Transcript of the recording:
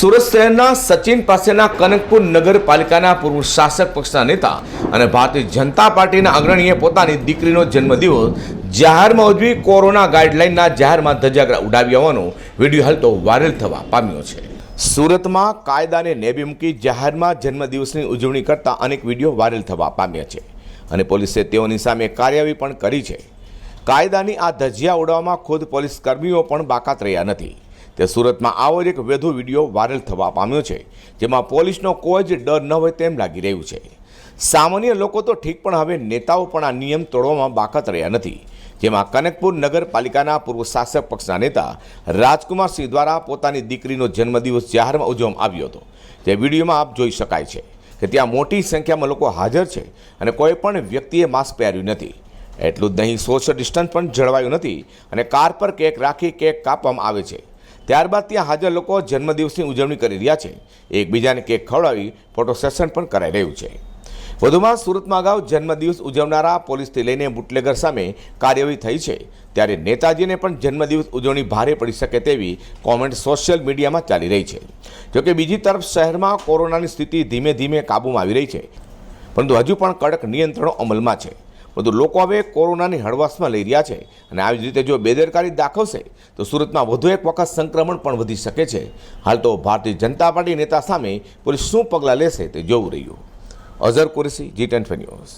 સુરત શહેરના સચિન પાસેના કનકપુર નગરપાલિકાના પૂર્વ શાસક પક્ષના નેતા અને ભારતીય જનતા પાર્ટીના અગ્રણીએ પોતાની દીકરીનો જન્મદિવસ જાહેરમાં ઉજવી કોરોના ગાઈડલાઇનના જાહેરમાં ધજાગરા ઉડાવી હોવાનો વીડિયો હાલ તો વાયરલ થવા પામ્યો છે. સુરતમાં કાયદાને નેબી મૂકી જાહેરમાં જન્મદિવસની ઉજવણી કરતા અનેક વીડિયો વાયરલ થવા પામ્યા છે અને પોલીસે તેઓની સામે કાર્યવાહી પણ કરી છે. કાયદાની આ ધજિયા ઉડાવવામાં ખુદ પોલીસ કર્મીઓ પણ બાકાત રહ્યા નથી. તે સુરતમાં આવો જ એક વધુ વીડિયો વાયરલ થવા પામ્યો છે, જેમાં પોલીસનો કોઈ જ ડર ન હોય તેમ લાગી રહ્યું છે. સામાન્ય લોકો તો ઠીક, પણ હવે નેતાઓ પણ આ નિયમ તોડવામાં બાકાત રહ્યા નથી, જેમાં કનકપુર નગરપાલિકાના પૂર્વ શાસક પક્ષના નેતા રાજકુમાર સિંહ દ્વારા પોતાની દીકરીનો જન્મદિવસ જાહેરમાં ઉજવવામાં આવ્યો હતો. તે વિડીયોમાં આપ જોઈ શકાય છે કે ત્યાં મોટી સંખ્યામાં લોકો હાજર છે અને કોઈ પણ વ્યક્તિએ માસ્ક પહેર્યું નથી. એટલું જ નહીં, સોશિયલ ડિસ્ટન્સ પણ જળવાયું નથી અને કાર પર કેક રાખી કેક કાપવામાં આવે છે. ત્યારબાદ ત્યાં હાજર લોકો જન્મદિવસની ઉજવણી કરી રહ્યા છે. એકબીજાને કેક ખવડાવી ફોટો સેશન પણ કરાઈ રહ્યું છે. વધુમાં સુરતમાં અગાઉ જન્મદિવસ ઉજવનારા પોલીસથી લઈને બુટલેગર સામે કાર્યવાહી થઈ છે. ત્યારે નેતાજીને પણ જન્મદિવસ ઉજવણી ભારે પડી શકે તેવી કોમેન્ટ સોશિયલ મીડિયામાં ચાલી રહી છે. જોકે બીજી તરફ શહેરમાં કોરોનાની સ્થિતિ ધીમે ધીમે કાબૂમાં આવી રહી છે. પરંતુ હજુ પણ કડક નિયંત્રણો અમલમાં છે. પરંતુ લોકો હવે કોરોનાની હળવાશમાં લઈ રહ્યા છે. અને આવી જ રીતે જો બેદરકારી દાખવશે, તો સુરતમાં વધુ એક વખત સંક્રમણ પણ વધી શકે છે. હાલ તો ભારતીય જનતા પાર્ટી નેતા સામે પોલીસ શું પગલાં લેશે તે જોવું રહ્યું. Azhar Qureshi, G ten news.